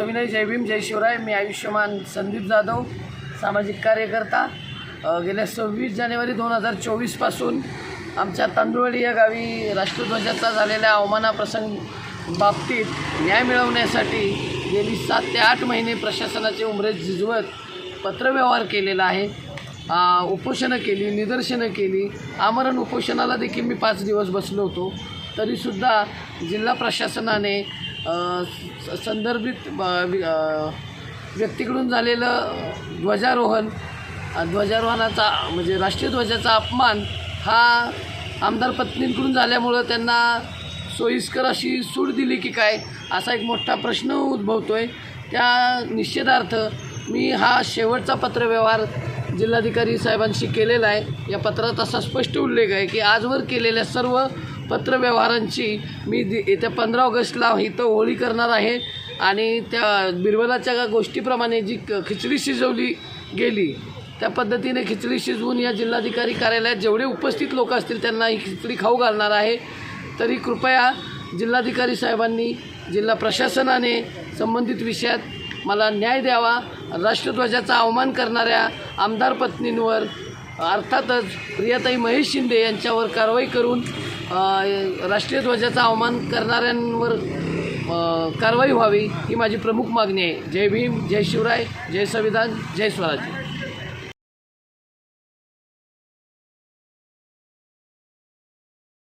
सविनय जय भीम जय शिवराय. मी आयुष्यमान संदीप जाधव सामाजिक कार्यकर्ता. गेल्या सव्वीस जानेवारी दोन हजार चोवीसपासून आमच्या तांदुळवाडी या गावी राष्ट्रध्वजाचा झालेल्या अवमानाप्रसंग बाबतीत न्याय मिळवण्यासाठी गेली सात ते आठ महिने प्रशासनाचे उमरे झिजवत पत्रव्यवहार केलेला आहे. उपोषणं केली निदर्शनं केली. आमरण उपोषणाला देखील मी पाच दिवस बसलो होतो. तरीसुद्धा जिल्हा प्रशासनाने संदर्भित व्यक्तीकडून झालेलं ध्वजारोहण ध्वजारोहणाचा म्हणजे राष्ट्रीय ध्वजाचा अपमान हा आमदार पत्नींकडून झाल्यामुळं त्यांना सोयीस्कर अशी सूट दिली की काय असा एक मोठा प्रश्न उद्भवतो आहे त्या निषेधार्थ मी हा शेवटचा पत्रव्यवहार जिल्हाधिकारी साहेबांशी केलेला आहे. या पत्रात असा स्पष्ट उल्लेख आहे की आजवर केलेल्या सर्व पत्रव्यवहारांची मी दि- येत्या पंधरा ऑगस्टला इथं होळी करणार आहे. आणि त्या बिरबलाच्या गोष्टीप्रमाणे जी क- खिचडी शिजवली गेली त्या पद्धतीने खिचडी शिजवून या जिल्हाधिकारी कार्यालयात जेवढे उपस्थित लोक असतील त्यांना ही खिचडी खाऊ घालणार आहे. तरी कृपया जिल्हाधिकारी साहेबांनी जिल्हा प्रशासनाने संबंधित विषयात मला न्याय द्यावा. राष्ट्रध्वजाचा अवमान करणाऱ्या आमदार पत्नींवर अर्थातच प्रियाताई महेश शिंदे यांच्यावर कारवाई करून राष्ट्रीय ध्वजाचा अवमान करणाऱ्यांवर कारवाई व्हावी ही माझी प्रमुख मागणी आहे. जय भीम जय शिवराय जय संविधान जय स्वराज्य.